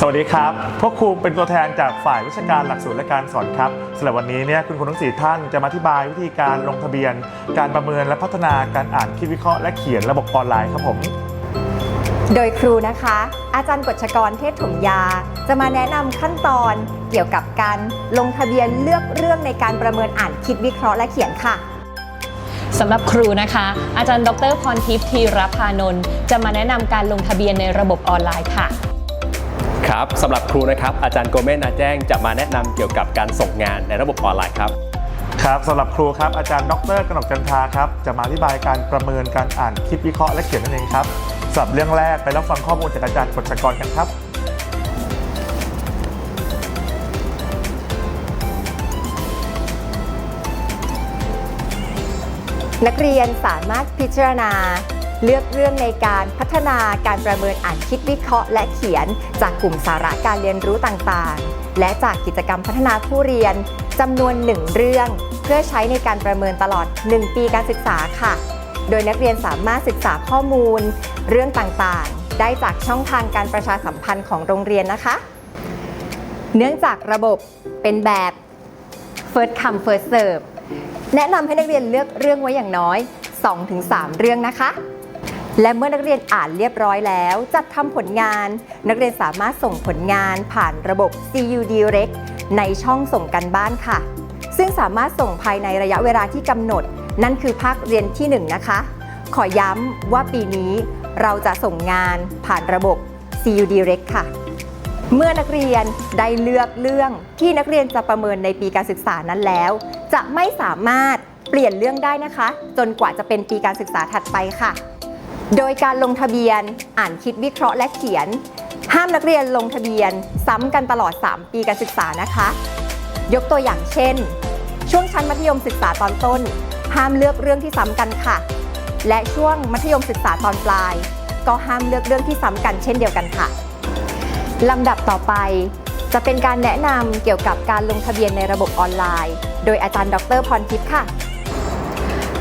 สวัสดีครับ พวกครูเป็นตัวแทนจากฝ่ายวิชาการหลักสูตรและการสอนครับสำหรับวันนี้เนี่ยคุณครูทั้งสี่ท่านจะมาอธิบายวิธีการลงทะเบียน การประเมินและพัฒนาการอ่านคิดวิเคราะห์และเขียนระบบออนไลน์ครับผม โดยครูนะคะ อาจารย์กฤษกรเทศถมยา จะมาแนะนำขั้นตอนเกี่ยวกับการลงทะเบียนเลือกเรื่องในการประเมินอ่านคิดวิเคราะห์และเขียนค่ะสำหรับครูนะคะ อาจารย์ดรพรทิพย์ธีรพานนท์จะมาแนะนำการลงทะเบียนในระบบออนไลน์ค่ะ ครับสำหรับครูนะครับอาจารย์โกเมนนาแจ้งจะมาแนะนำเกี่ยวกับการส่งงานในระบบออนไลน์ครับครับสำหรับครูครับอาจารย์ดรกนกจันทราครับจะมาอธิบายการประเมินการอ่านคิดวิเคราะห์และเขียนนั่นเองครับสำหรับเรื่องแรกไปรับฟังข้อมูลจากอาจารย์กฤษกรกันครับนักเรียนสามารถพิจารณา เลือกเรื่องในการพัฒนาการประเมินอ่านคิดวิเคราะห์และเขียน จากกลุ่มสาระการเรียนรู้ต่างๆ และจากกิจกรรมพัฒนาผู้เรียนจำนวนหนึ่งเรื่อง เพื่อใช้ในการประเมินตลอด 1 ปีการศึกษาค่ะ โดยนักเรียนสามารถศึกษาข้อมูล เรื่องต่างๆ ได้จากช่องทางการประชาสัมพันธ์ของโรงเรียนนะคะ เนื่องจากระบบเป็นแบบ first come first serve แนะนำให้นักเรียนเลือกเรื่องไว้อย่างน้อย 2-3 เรื่องนะคะ และเมื่อนักเรียนอ่านเรียบร้อยแล้ว จัดทำผลงาน นักเรียนสามารถส่งผลงานผ่านระบบ CU Direct ในช่องส่งกันบ้านค่ะ ซึ่งสามารถส่งภายในระยะเวลาที่กำหนด นั่นคือภาคเรียนที่ 1 นะคะ ขอย้ำว่าปีนี้เราจะส่งงานผ่านระบบ CU Direct ค่ะ เมื่อนักเรียนได้เลือกเรื่องที่นักเรียนจะประเมินในปีการศึกษานั้นแล้ว จะไม่สามารถเปลี่ยนเรื่องได้นะคะ จนกว่าจะเป็นปีการศึกษาถัดไปค่ะ โดยการลงทะเบียนอ่านคิดวิเคราะห์และเขียน ห้ามนักเรียนลงทะเบียน ซ้ำกันตลอด 3 ปีการศึกษานะคะ ยกตัวอย่างเช่น ช่วงชั้นมัธยมศึกษาตอนต้น ห้ามเลือกเรื่องที่ซ้ำกันค่ะ และช่วงมัธยมศึกษาตอนปลาย ก็ห้ามเลือกเรื่องที่ซ้ำกันเช่นเดียวกันค่ะลำดับต่อไป จะเป็นการแนะนำเกี่ยวกับการลงทะเบียนในระบบออนไลน์ โดยอาจารย์ดรพรทิพย์ค่ะ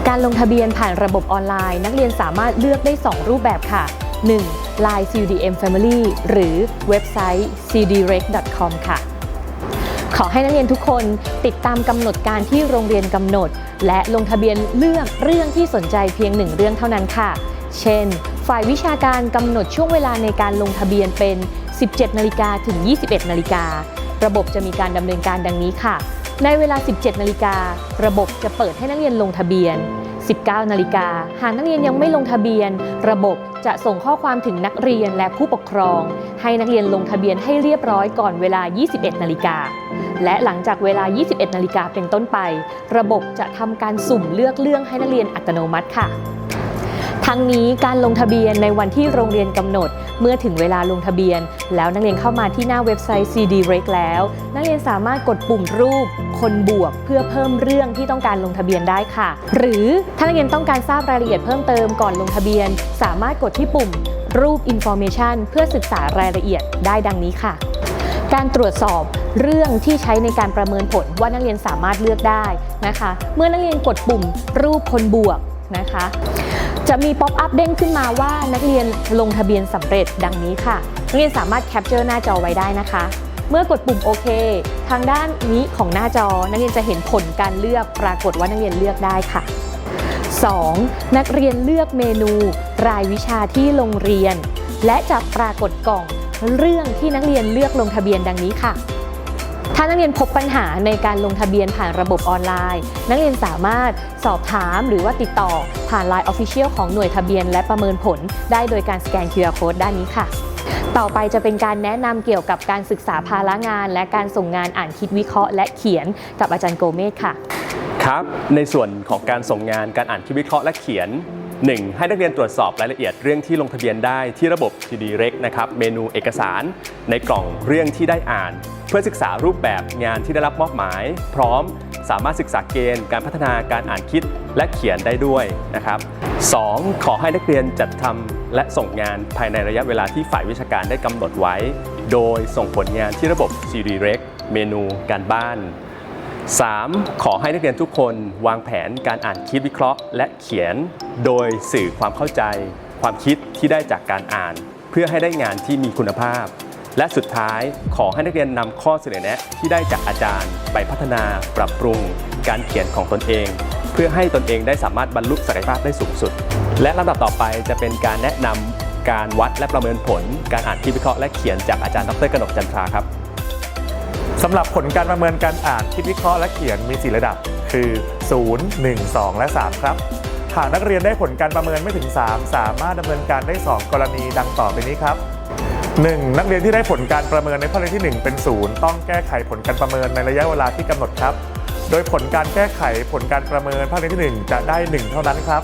การลงทะเบียนผ่านระบบออนไลน์ นักเรียนสามารถเลือกได้ 2 รูปแบบค่ะ 1. Line CDM Family หรือเว็บไซต์ cdirect.com ค่ะ ขอให้นักเรียนทุกคนติดตามกำหนดการที่โรงเรียนกำหนด และลงทะเบียนเลือกเรื่องที่สนใจเพียงหนึ่งเรื่องเท่านั้นค่ะ เช่น ฝ่ายวิชาการกำหนดช่วงเวลาในการลงทะเบียนเป็น 17 นาฬิกาถึง 21 นาฬิการะบบจะมีการดำเนินการดังนี้ค่ะ ในเวลา 17 นาฬิการะบบจะเปิดให้นักเรียนลงทะเบียน 19 นาฬิกาหากนักเรียนยังไม่ลงทะเบียน ระบบจะส่งข้อความถึงนักเรียนและผู้ปกครอง ให้นักเรียนลงทะเบียนให้เรียบร้อยก่อนเวลา 21 นาฬิกา และหลังจากเวลา 21 นาฬิกาเป็นต้นไป ระบบจะทำการสุ่มเลือกเรื่องให้นักเรียนอัตโนมัติค่ะ ทั้งนี้การลงทะเบียนในวันที่โรงเรียนกำหนด เมื่อถึงเวลาลงทะเบียน แล้วนักเรียนเข้ามาที่หน้าเว็บไซต์ CDREC แล้ว นักเรียนสามารถกดปุ่มรูป คนบวกเพื่อเพิ่มเรื่องที่ต้องการลงทะเบียนได้ค่ะ หรือถ้านักเรียนต้องการทราบรายละเอียดเพิ่มเติมก่อนลงทะเบียน สามารถกดที่ปุ่มรูป Information เพื่อศึกษารายละเอียดได้ดังนี้ค่ะ การตรวจสอบเรื่องที่ใช้ในการประเมินผลว่านักเรียนสามารถเลือกได้นะคะ เมื่อนักเรียนกดปุ่มรูปคนบวก นะคะ จะมีป๊อปอัพเด้งขึ้นมาว่านักเรียนลงทะเบียนสำเร็จดังนี้ค่ะ นักเรียนสามารถแคปเจอร์หน้าจอไว้ได้นะคะ เมื่อกดปุ่มโอเค ทางด้านนี้ของหน้าจอ นักเรียนจะเห็นผลการเลือกปรากฏว่านักเรียนเลือกได้ค่ะ 2. นักเรียนเลือกเมนู รายวิชาที่โรงเรียน และจะปรากฏกล่องเรื่องที่นักเรียนเลือกลงทะเบียนดังนี้ค่ะ ถ้านักเรียนพบปัญหาในการลงทะเบียนผ่านระบบออนไลน์ นักเรียนสามารถสอบถามหรือว่าติดต่อผ่าน Line Official ของหน่วยทะเบียนและประเมินผล ได้โดยการสแกน QR Code ด้านนี้ค่ะต่อไปจะเป็นการแนะนำเกี่ยวกับการศึกษาภาระงาน และการส่งงานอ่านคิดวิเคราะห์ และเขียนกับอาจารย์โกเมศค่ะ ครับ ในส่วนของการส่งงานการอ่านคิดวิเคราะห์และเขียน 1. ให้นักเรียนตรวจสอบรายละเอียดเรื่องที่ลงทะเบียนได้ที่ระบบ TDREC นะครับ เมนูเอกสาร ในกล่องเรื่องที่ได้อ่าน เพื่อศึกษารูปแบบงานที่ได้รับมอบหมาย พร้อมสามารถศึกษาเกณฑ์ การพัฒนาการอ่านคิดและเขียนได้ด้วยนะครับ 2. ขอให้นักเรียนจัดทำและส่งงานภายในระยะเวลาที่ฝ่ายวิชาการได้กำหนดไว้ โดยส่งผลงานที่ระบบ TDREC เมนู การบ้าน 3. ขอให้นักเรียนทุกคนวางแผนการอ่านคิดวิเคราะห์ และเขียน โดยสื่อความเข้าใจ ความคิดที่ได้จากการอ่าน เพื่อให้ได้งานที่มีคุณภาพ และสุดท้ายขอให้นักเรียนนำข้อเสนอแนะที่ได้จากอาจารย์ ไปพัฒนาปรับปรุง การเขียนของตนเอง เพื่อให้ตนเองได้สามารถบรรลุศักยภาพได้สูงสุด และลำดับต่อไปจะเป็นการแนะนำการวัดและประเมินผล การอ่านคิดวิเคราะห์และเขียนจากอาจารย์ดรกนกจันทราครับสำหรับผลการประเมินการอ่านคิดวิเคราะห์และเขียนมี 4 ระดับ คือ 0 1 2 และ 3 ครับ หากนักเรียนได้ผลการประเมินไม่ถึง 3 สามารถดำเนินการได้ 2 กรณีดังต่อไปนี้ครับ 1. นักเรียนที่ได้ผลการประเมินในภาคเรียนที่ 1 เป็น0ต้องแก้ไขผลการประเมินในระยะเวลาที่กำหนดครับ โดยผลการแก้ไขผลการประเมินภาคเรียนที่ 1 จะได้ 1 เท่านั้นครับ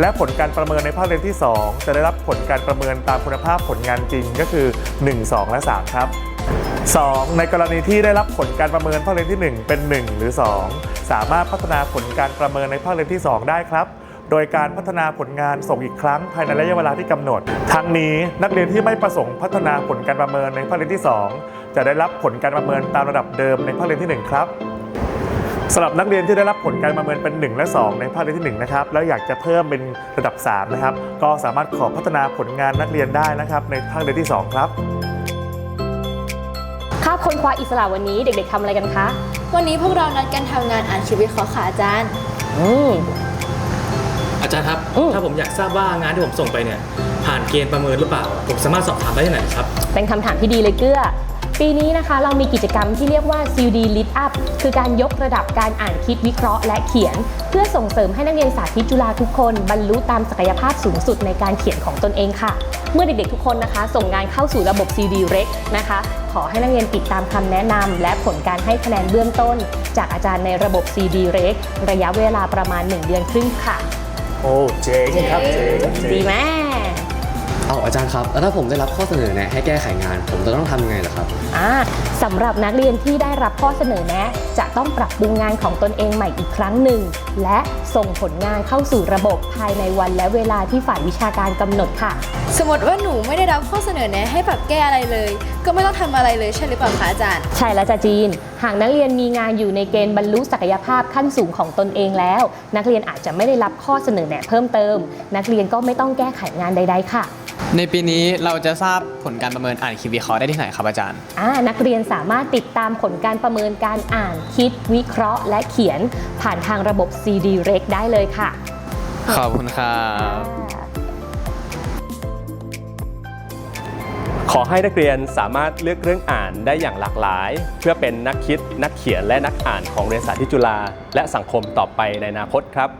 และผลการประเมินในภาคเรียนที่ 2 จะได้รับผลการประเมินตามคุณภาพผลงานจริงก็คือ 1 2 และ 3 ครับ 2. ในกรณีที่ได้รับผลการประเมินภาคเรียนที่ 1 เป็น 1 หรือ 2 สามารถพัฒนาผลการประเมินในภาคเรียนที่ 2 ได้ครับ โดยการพัฒนาผลงานส่งอีกครั้งภายในระยะเวลาที่กำหนด ทั้งนี้นักเรียนที่ไม่ประสงค์พัฒนาผลการประเมินในภาคเรียนที่ 2 จะได้รับผลการประเมินตามระดับเดิมในภาคเรียนที่ 1 ครับสำหรับนักเรียนที่ได้รับผลการประเมินเป็น 1 และ 2 ในภาคเรียนที่1นะครับแล้วอยากจะเพิ่มเป็นระดับ 3 นะครับ ก็สามารถขอพัฒนาผลงานนักเรียนได้นะครับในภาคเรียนที่ 2 ครับคาบค้นคว้าอิสระวันนี้เด็กๆทำอะไรกันคะ วันนี้พวกเรานัดกันทำงานอ่านชีวิตขอค่ะอาจารย์ อืม อาจารย์ครับ อืม ถ้าผมอยากทราบว่างานที่ผมส่งไปเนี่ย ผ่านเกณฑ์ประเมินหรือเปล่า ผมสามารถสอบถามได้ที่ไหนครับ เป็นคำถามที่ดีเลยเกื้อ ปีนี้นะคะเรามีกิจกรรมที่เรียกว่า CUD Lit Up คือการยกระดับการอ่านคิดวิเคราะห์และเขียน เพื่อส่งเสริมให้นักเรียนสาธิตจุฬาทุกคน บรรลุตามศักยภาพสูงสุดในการเขียนของตนเองค่ะ เมื่อเด็กๆทุกคนนะคะ ส่งงานเข้าสู่ระบบ CD Rec นะคะ ขอให้นักเรียนติดตามคำแนะนำและผลการให้คะแนนเบื้องต้น จากอาจารย์ในระบบ CD Rec ระยะเวลาประมาณ 1 เดือนครึ่งค่ะ โอ้เจ๋งครับเจ๋งเจ๋ง ดีไหม เอาอาจารย์ครับ แล้วถ้าผมได้รับข้อเสนอแนะให้แก้ไขงาน ผมจะต้องทำยังไงล่ะครับ อ่าสำหรับนักเรียนที่ได้รับข้อเสนอแนะ จะต้องปรับปรุงงานของตนเองใหม่อีกครั้งหนึ่ง และส่งผลงานเข้าสู่ระบบภายในวันและเวลาที่ฝ่ายวิชาการกำหนดค่ะ สมมติว่าหนูไม่ได้รับข้อเสนอแนะให้ปรับแก้อะไรเลย ก็ไม่ต้องทำอะไรเลยใช่หรือเปล่าคะอาจารย์ ใช่แล้วจ้ะจีน หากนักเรียนมีงานอยู่ในเกณฑ์บรรลุศักยภาพขั้นสูงของตนเองแล้ว นักเรียนอาจจะไม่ได้รับข้อเสนอแนะเพิ่มเติม นักเรียนก็ไม่ต้องแก้ไขงานใด ๆ ค่ะ ในปีนี้เราจะทราบผลการประเมินอ่านคิดวิเคราะห์ได้ที่ไหนครับอาจารย์ อ่านักเรียนสามารถติดตามผลการประเมินการอ่านคิดวิเคราะห์ และเขียนผ่านทางระบบ CD Rec ได้เลยค่ะขอบคุณครับขอให้นักเรียนสามารถเลือกเรื่องอ่านได้อย่างหลากหลาย เพื่อเป็นนักคิดนักเขียนและนักอ่านของเรียนสาธิตจุฬาและสังคมต่อไปในอนาคตครับ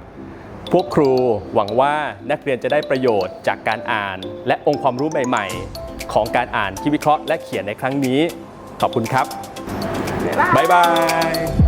พวกครูหวังว่านักเรียนจะได้ประโยชน์จากการอ่าน และองค์ความรู้ใหม่ๆ ของการอ่านที่วิเคราะห์และเขียนในครั้งนี้ ขอบคุณครับ บ๊ายบาย